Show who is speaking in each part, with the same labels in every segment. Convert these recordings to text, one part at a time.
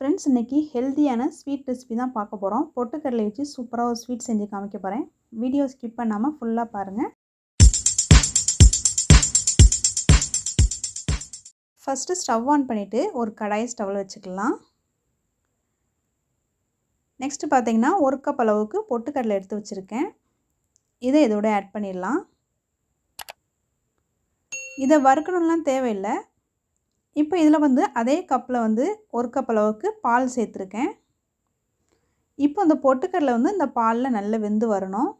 Speaker 1: Friends இன்றைக்கி ஹெல்த்தியான sweet recipe தான் பார்க்க போகிறோம் பொட்டுக்கடலை வச்சு சூப்பராக ஒரு ஸ்வீட் செஞ்சு காமிக்க போகிறேன் வீடியோ ஸ்கிப் பண்ணாமல் ஃபுல்லாக பாருங்கள் ஃபஸ்ட்டு ஸ்டவ் ஆன் பண்ணிவிட்டு ஒரு கடாயை ஸ்டவ்வில் வச்சுக்கலாம். நெக்ஸ்ட்டு பார்த்தீங்கன்னா ஒரு கப் அளவுக்கு பொட்டுக்கடலை எடுத்து வச்சுருக்கேன். இதை இதோட ஆட் பண்ணிடலாம். இதை வறுக்கணும்லாம் தேவையில்லை. இப்போ இதில் வந்து அதே கப்பில் வந்து ஒரு கப் அளவுக்கு பால் சேர்த்துருக்கேன். இப்போ அந்த பொட்டுக்கடலை வந்து இந்த பாலில் நல்லா வெந்து வரணும்.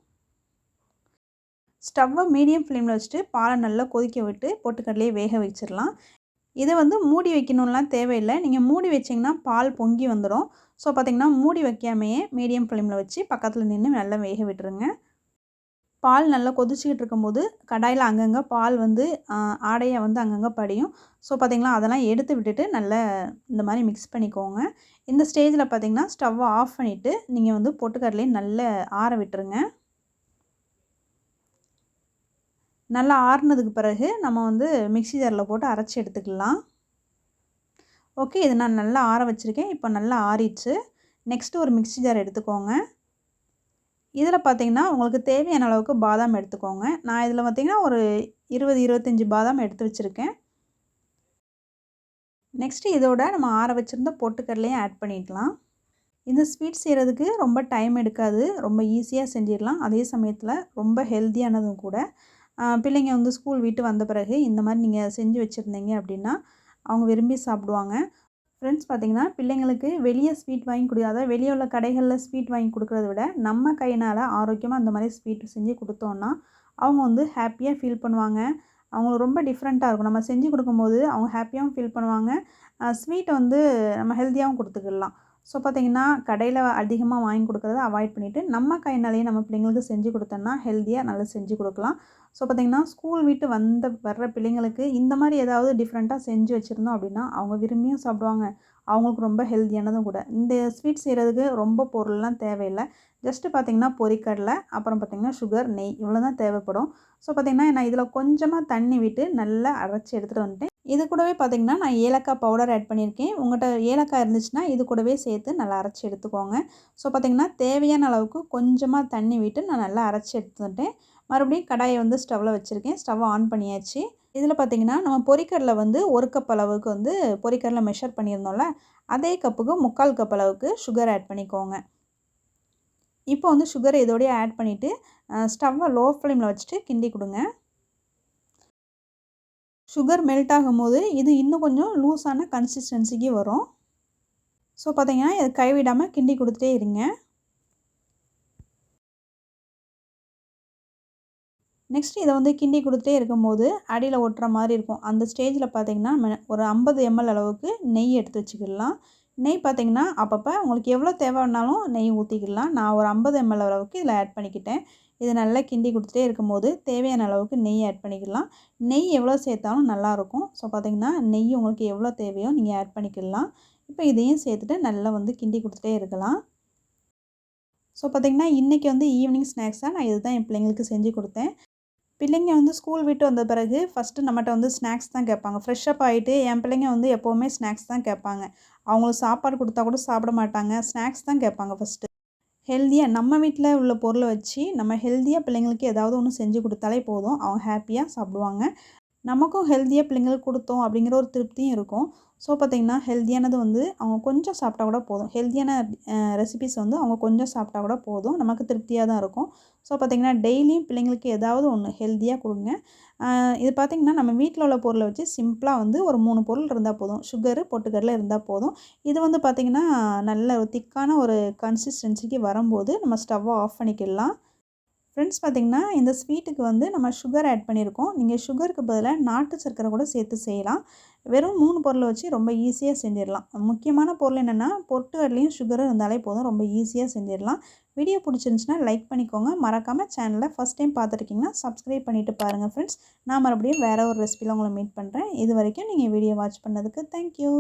Speaker 1: ஸ்டவ்வை மீடியம் ஃப்ளேமில் வச்சுட்டு பாலை நல்லா கொதிக்க விட்டு பொட்டுக்கடலையே வேக வச்சிடலாம். இதை வந்து மூடி வைக்கணும்லாம் தேவையில்லை. நீங்கள் மூடி வச்சிங்கன்னா பால் பொங்கி வந்துடும். ஸோ பார்த்திங்கன்னா மூடி வைக்காமையே மீடியம் ஃப்ளேமில் வச்சு பக்கத்தில் நின்று நல்லா வேக விட்டுருங்க. பால் நல்லா கொதிச்சிக்கிட்டு இருக்கும்போது கடாயில் அங்கங்கே பால் வந்து ஆடையாக வந்து அங்கங்கே படியும். ஸோ பார்த்திங்களா அதெல்லாம் எடுத்து விட்டுட்டு நல்லா இந்த மாதிரி மிக்ஸ் பண்ணிக்கோங்க. இந்த ஸ்டேஜில் பார்த்திங்கன்னா ஸ்டவ்வை ஆஃப் பண்ணிவிட்டு நீங்கள் வந்து பொட்டுக்கடலையும் நல்லா ஆற விட்டுருங்க. நல்லா ஆறுனதுக்கு பிறகு நம்ம வந்து மிக்சி ஜாரில் போட்டு அரைச்சி எடுத்துக்கலாம். ஓகே இது நான் நல்லா ஆற வச்சுருக்கேன். இப்போ நல்லா ஆறிடுச்சு. நெக்ஸ்ட்டு ஒரு மிக்சி ஜார் எடுத்துக்கோங்க. இதில் பார்த்திங்கன்னா உங்களுக்கு தேவையான அளவுக்கு பாதாம் எடுத்துக்கோங்க. நான் இதில் பார்த்திங்கன்னா ஒரு இருபது இருபத்தஞ்சி பாதாம் எடுத்து வச்சுருக்கேன். நெக்ஸ்ட்டு இதோட நம்ம ஆற வச்சுருந்த பொட்டுக்கடலையும் ஆட் பண்ணிடலாம். இந்த ஸ்வீட் செய்கிறதுக்கு ரொம்ப டைம் எடுக்காது. ரொம்ப ஈஸியாக செஞ்சிடலாம். அதே சமயத்தில் ரொம்ப ஹெல்த்தியானதும் கூட. பிள்ளைங்க வந்து ஸ்கூல் விட்டு வந்த பிறகு இந்த மாதிரி நீங்கள் செஞ்சு வச்சுருந்தீங்க அப்படின்னா அவங்க விரும்பி சாப்பிடுவாங்க. ஃப்ரெண்ட்ஸ் பார்த்திங்கன்னா பிள்ளைங்களுக்கு வெளியே ஸ்வீட் வாங்கி கொடுக்காத அதாவது வெளியே உள்ள கடைகளில் ஸ்வீட் வாங்கி கொடுக்குறத விட நம்ம கையினால் ஆரோக்கியமாக அந்த மாதிரி ஸ்வீட் செஞ்சு கொடுத்தோன்னா அவங்க வந்து ஹாப்பியாக ஃபீல் பண்ணுவாங்க. அவங்களுக்கு ரொம்ப டிஃப்ரெண்ட்டாக இருக்கும். நம்ம செஞ்சு கொடுக்கும்போது அவங்க ஹாப்பியாகவும் ஃபீல் பண்ணுவாங்க. ஸ்வீட்டை வந்து நம்ம ஹெல்த்தியாகவும் கொடுத்துக்கிடலாம் ஸோ பார்த்திங்கன்னா கடையில் அதிகமாக வாங்கி கொடுக்குறத அவாய்ட் பண்ணிவிட்டு நம்ம கையினாலேயே நம்ம பிள்ளைங்களுக்கு செஞ்சு கொடுத்தோன்னா ஹெல்த்தியாக நல்லா செஞ்சு கொடுக்கலாம். ஸோ பார்த்திங்கன்னா ஸ்கூல் விட்டு வந்த வர்ற பிள்ளைங்களுக்கு இந்த மாதிரி ஏதாவது டிஃப்ரெண்ட்டாக செஞ்சு வச்சுருந்தோம் அப்படின்னா அவங்க விரும்பியும் சாப்பிடுவாங்க. அவங்களுக்கு ரொம்ப ஹெல்த்தியானதும் கூட. இந்த ஸ்வீட் செய்கிறதுக்கு ரொம்ப பொருள்லாம் தேவையில்லை. ஜஸ்ட்டு பார்த்திங்கன்னா பொரிக்கடலை அப்புறம் பார்த்திங்கன்னா சுகர் நெய் இவ்வளோ தான் தேவைப்படும். ஸோ பார்த்திங்கன்னா நான் இதில் கொஞ்சமாக தண்ணி விட்டு நல்லா அரைச்சி எடுத்துகிட்டு வந்துட்டேன். இது கூடவே பார்த்திங்கன்னா நான் ஏலக்காய் பவுடர் ஆட் பண்ணியிருக்கேன். உங்கள்கிட்ட ஏலக்காய் இருந்துச்சுன்னா இது கூடவே சேர்த்து நல்லா அரைச்சி எடுத்துக்கோங்க. ஸோ பார்த்திங்கன்னா தேவையான அளவுக்கு கொஞ்சமாக தண்ணி விட்டு நான் நல்லா அரைச்சி எடுத்துட்டேன். மறுபடியும் கடாயை வந்து ஸ்டவ்வில் வச்சுருக்கேன். ஸ்டவ் ஆன் பண்ணியாச்சு. இதில் பார்த்திங்கன்னா நம்ம பொரிக்கடலை வந்து ஒரு கப் அளவுக்கு வந்து பொரிக்கடலை மெஷர் பண்ணியிருந்தோம்ல அதே கப்புக்கு முக்கால் கப் அளவுக்கு சுகர் ஆட் பண்ணிக்கோங்க. இப்போ வந்து சுகரை இதோடய ஆட் பண்ணிவிட்டு ஸ்டவ்வை லோ ஃப்ளேமில் வச்சுட்டு கிண்டி கொடுங்க. சுகர் மெல்ட் ஆகும்போது இது இன்னும் கொஞ்சம் லூஸான கன்சிஸ்டன்சிக்கு வரும். ஸோ பார்த்தீங்கன்னா இதை கைவிடாமல் கிண்டி கொடுத்துட்டே இருங்க. நெக்ஸ்ட் இதை வந்து கிண்டி கொடுத்துட்டே இருக்கும்போது அடியில் ஒட்டுற மாதிரி இருக்கும். அந்த ஸ்டேஜில் பார்த்திங்கன்னா ஒரு ஐம்பது எம்எல் அளவுக்கு நெய் எடுத்து வச்சுக்கிடலாம். நெய் பார்த்திங்கன்னா அப்பப்போ உங்களுக்கு எவ்வளோ தேவைன்னாலும் நெய் ஊற்றிக்கிடலாம் நான் ஒரு ஐம்பது எம்எல் அளவுக்கு இதில் ஆட் பண்ணிக்கிட்டேன். இது நல்லா கிண்டி கொடுத்துட்டே இருக்கும்போது தேவையான அளவுக்கு நெய் ஆட் பண்ணிக்கலாம் நெய் எவ்வளோ சேர்த்தாலும் நல்லாயிருக்கும். ஸோ பார்த்திங்கன்னா நெய் உங்களுக்கு எவ்வளோ தேவையோ நீங்கள் ஆட் பண்ணிக்கலாம் இப்போ இதையும் சேர்த்துட்டு நல்லா வந்து கிண்டி கொடுத்துட்டே இருக்கலாம். ஸோ பார்த்திங்கன்னா இன்றைக்கி வந்து ஈவினிங் ஸ்நாக்ஸாக நான் இது தான் என் பிள்ளைங்களுக்கு செஞ்சு கொடுத்தேன். பிள்ளைங்க வந்து ஸ்கூல் விட்டு வந்த பிறகு ஃபஸ்ட்டு நம்மகிட்ட வந்து ஸ்நாக்ஸ் தான் கேட்பாங்க. ஃப்ரெஷ்ஷப் ஆகிட்டு என் பிள்ளைங்க வந்து எப்போவுமே ஸ்நாக்ஸ் தான் கேட்பாங்க. அவங்களுக்கு சாப்பாடு கொடுத்தா கூட சாப்பிட மாட்டாங்க. ஸ்நாக்ஸ் தான் கேட்பாங்க ஃபஸ்ட்டு ஹெல்த்தியாக நம்ம வீட்டில் உள்ள பொருளை வச்சு நம்ம ஹெல்த்தியாக பிள்ளைங்களுக்கு ஏதாவது ஒன்று செஞ்சு கொடுத்தாலே போதும். அவங்க ஹாப்பியாக சாப்பிடுவாங்க. நமக்கும் ஹெல்த்தியாக பிள்ளைங்களுக்கு கொடுத்தோம் அப்படிங்கிற ஒரு திருப்தியும் இருக்கும். ஸோ பார்த்திங்கன்னா ஹெல்த்தியானது வந்து அவங்க கொஞ்சம் சாப்பிட்டா கூட போதும். ஹெல்த்தியான ரெசிபிஸ் வந்து அவங்க கொஞ்சம் சாப்பிட்டா கூட போதும். நமக்கு திருப்தியாக தான் இருக்கும். ஸோ பார்த்திங்கன்னா டெய்லியும் பிள்ளைங்களுக்கு ஏதாவது ஒன்று ஹெல்த்தியாக கொடுங்க. இது பார்த்திங்கன்னா நம்ம வீட்டில் உள்ள பொருளை வச்சு சிம்பிளாக வந்து ஒரு மூணு பொருள் இருந்தால் போதும். சுகரு பொட்டுக்கடலை இருந்தால் போதும். இது வந்து பார்த்திங்கன்னா நல்ல ஒரு திக்கான ஒரு கன்சிஸ்டன்சிக்கு வரும்போது நம்ம ஸ்டவ்வை ஆஃப் பண்ணிக்கிடலாம் ஃப்ரெண்ட்ஸ் பார்த்திங்கன்னா இந்த ஸ்வீட்டுக்கு வந்து நம்ம சுகர் ஆட் பண்ணியிருக்கோம். நீங்கள் சுகருக்கு பதிலாக நாட்டு சர்க்கரை கூட சேர்த்து செய்யலாம். வெறும் மூணு பொருளை வச்சு ரொம்ப ஈஸியாக செஞ்சிடலாம். முக்கியமான பொருள் என்னென்னா பொட்டுக்கடலையும் சுகரும் இருந்தாலே போதும். ரொம்ப ஈஸியாக செஞ்சிடலாம். வீடியோ பிடிச்சிருந்துச்சுன்னா லைக் பண்ணிக்கோங்க. மறக்காமல் சேனலை ஃபஸ்ட் டைம் பார்த்துருக்கீங்கன்னா சப்ஸ்கிரைப் பண்ணிவிட்டு பாருங்கள் ஃப்ரெண்ட்ஸ் நான் மறுபடியும் வேறு ஒரு ரெசிபியில் உங்களை மீட் பண்ணுறேன் இது வரைக்கும் நீங்கள் வீடியோ வாட்ச் பண்ணதுக்கு தேங்க்யூ